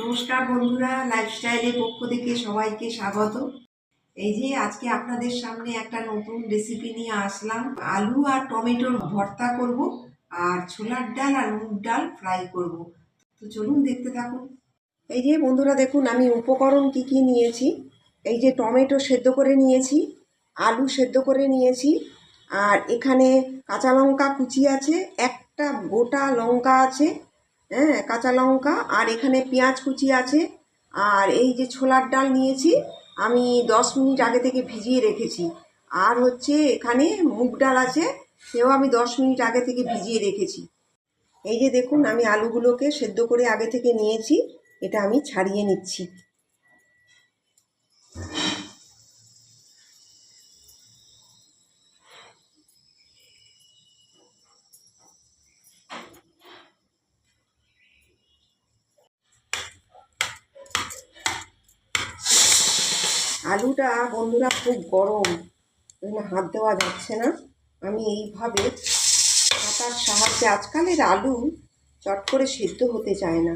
নমস্কার বন্ধুরা লাইফস্টাইলের পক্ষ থেকে সবাইকে স্বাগত। এই যে আজকে আপনাদের সামনে একটা নতুন রেসিপি নিয়ে আসলাম। আলু আর টমেটোর ভর্তা করব, আর ছোলার ডাল আর মুগ ডাল ফ্রাই করব। তো চলুন দেখতে থাকুন। এই যে বন্ধুরা, দেখুন আমি উপকরণ কি কি নিয়েছি। এই যে টমেটো সেদ্ধ করে নিয়েছি, আলু সেদ্ধ করে নিয়েছি, আর এখানে কাঁচা লঙ্কা কুচি আছে, একটা গোটা লঙ্কা আছে হ্যাঁ কাঁচা লঙ্কা আর এখানে পেঁয়াজ কুচি আছে। আর এই যে ছোলার ডাল নিয়েছি, আমি দশ মিনিট আগে থেকে ভিজিয়ে রেখেছি। আর হচ্ছে এখানে মুগ ডাল আছে, সেও আমি দশ মিনিট আগে থেকে ভিজিয়ে রেখেছি। এই যে দেখুন, আমি আলুগুলোকে সেদ্ধ করে আগে থেকে নিয়েছি, এটা আমি ছাড়িয়ে নিচ্ছি। আলুটা, বন্ধুরা, খুব গরম। এখানে হাত দেওয়া যাচ্ছে না। আমি এইভাবে হাতার সাহায্যে, আজকালের আলু চট করে সেদ্ধ হতে চায় না।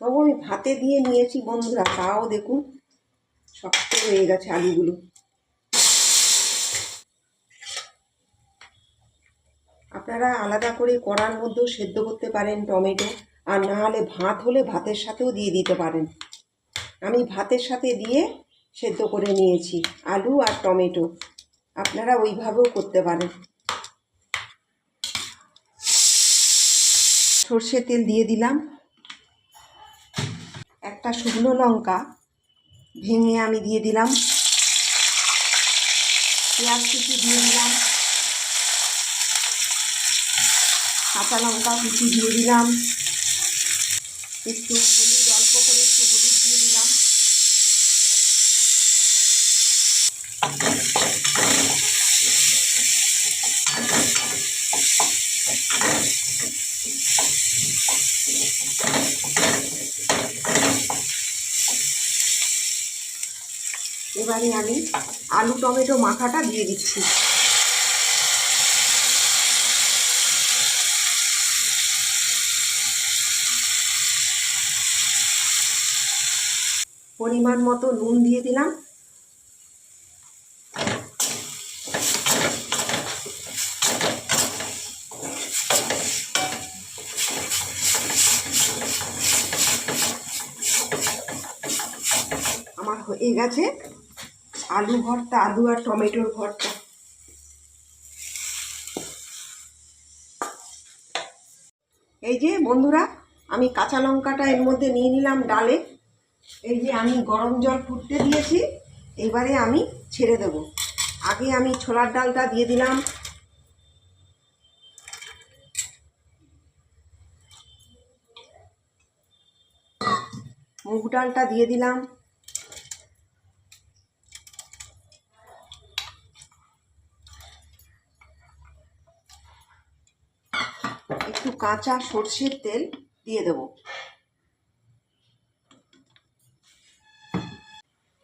তবু আমি ভাতে দিয়ে নিয়েছি, বন্ধুরা, তাও দেখুন, শক্ত হয়ে গেছে আলুগুলো। আপনারা আলাদা করে কড়ার মধ্যেও সেদ্ধ করতে পারেন টমেটো। আর না হলে ভাত হলে ভাতের সাথেও দিয়ে দিতে পারেন। আমি ভাতের সাথে দিয়ে সেদ্ধ করে নিয়েছি, আলু আর টমেটো। আপনারা ওইভাবেও করতে পারেন। সর্ষের তেল দিয়ে দিলাম। একটা শুকনো লঙ্কা ভেঙে আমি দিয়ে দিলাম। পেঁয়াজ কুচি দিয়ে দিলাম। কাঁচা লঙ্কা কুচি দিয়ে দিলাম। একটু হলুদ, অল্প করে একটু হলুদ দিয়ে দিলাম। এবারে আমি আলু টমেটো মাখাটা দিয়ে দিচ্ছি। পরিমাণ মতো নুন দিয়ে দিলাম। আমার হয়ে গেছে আলু ভর্তা, আলু আর টমেটোর ভর্তা। এই যে বন্ধুরা, আমি কাঁচা লঙ্কাটা এর মধ্যে নিয়ে নিলাম ডালে। এই যে আমি গরম জল ফুটতে দিয়েছি, এবারে আমি ছেড়ে দেব। আগে আমি ছোলার ডালটা দিয়ে দিলাম। মুগ ডালটা দিয়ে দিলাম। একটু কাঁচা সর্ষের তেল দিয়ে দেবো।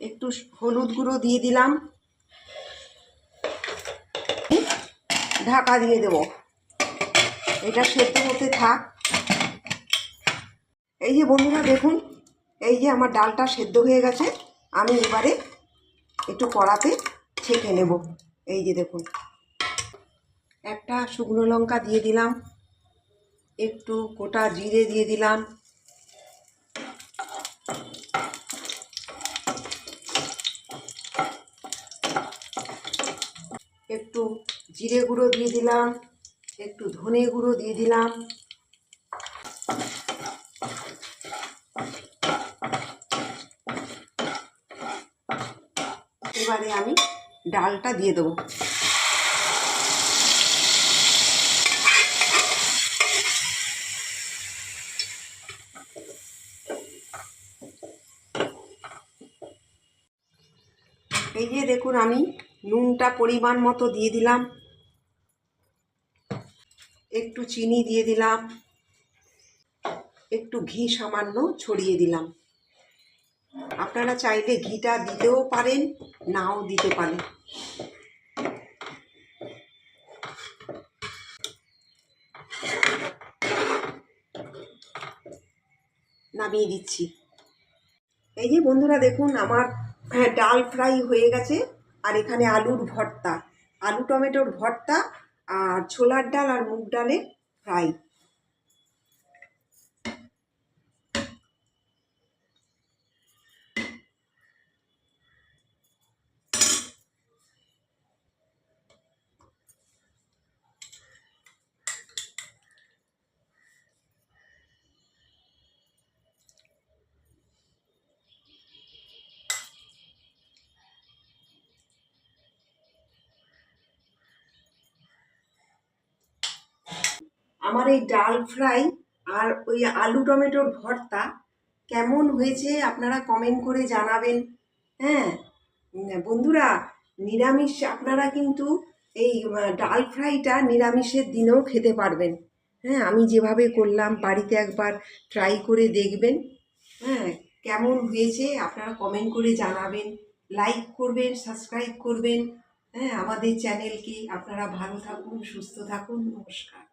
একটু হলুদ গুঁড়ো দিয়ে দিলাম। ঢাকা দিয়ে দেব। এটা সেদ্ধ হতে থাক। এই যে বন্ধুরা, দেখুন, এই যে আমার ডালটা সেদ্ধ হয়ে গেছে। আমি এবারে একটু কড়াতে ছেঁকে নেব। এই যে দেখুন, একটা শুকনো লঙ্কা দিয়ে দিলাম। একটু গোটা জিরে দিয়ে দিলাম। একটু জিরে গুঁড়ো দিয়ে দিলাম, একটু ধনে গুঁড়ো দিয়ে দিলাম। এবারে আমি ডালটা দিয়ে দেবো। এই যে দেখুন আমি নুনটা পরিমাণ মতো দিয়ে দিলাম। একটু চিনি দিয়ে দিলাম। একটু ঘি সামান্য ছড়িয়ে দিলাম। আপনারা চাইলে ঘিটা দিতেও পারেন নাও দিতে পারেন। নামিয়ে দিচ্ছি। এই যে বন্ধুরা দেখুন আমার হ্যাঁ, ডাল ফ্রাই হয়ে গেছে। আর এখানে আলুর ভর্তা। আলু টমেটোর ভর্তা আর ছোলার ডাল আর মুগ ডালের ফ্রাই। আমার এই ডাল ফ্রাই আর ওই আলু টমেটোর ভর্তা কেমন হয়েছে আপনারা কমেন্ট করে জানাবেন। হ্যাঁ বন্ধুরা, নিরামিষ আপনারা কিন্তু এই ডাল ফ্রাইটা নিরামিষের দিনেও খেতে পারবেন। হ্যাঁ আমি যেভাবে করলাম, বাড়িতে একবার ট্রাই করে দেখবেন। হ্যাঁ কেমন হয়েছে আপনারা কমেন্ট করে জানাবেন। লাইক করবেন সাবস্ক্রাইব করবেন। হ্যাঁ আমাদের চ্যানেলকে আপনারা ভালো থাকুন, সুস্থ থাকুন, নমস্কার।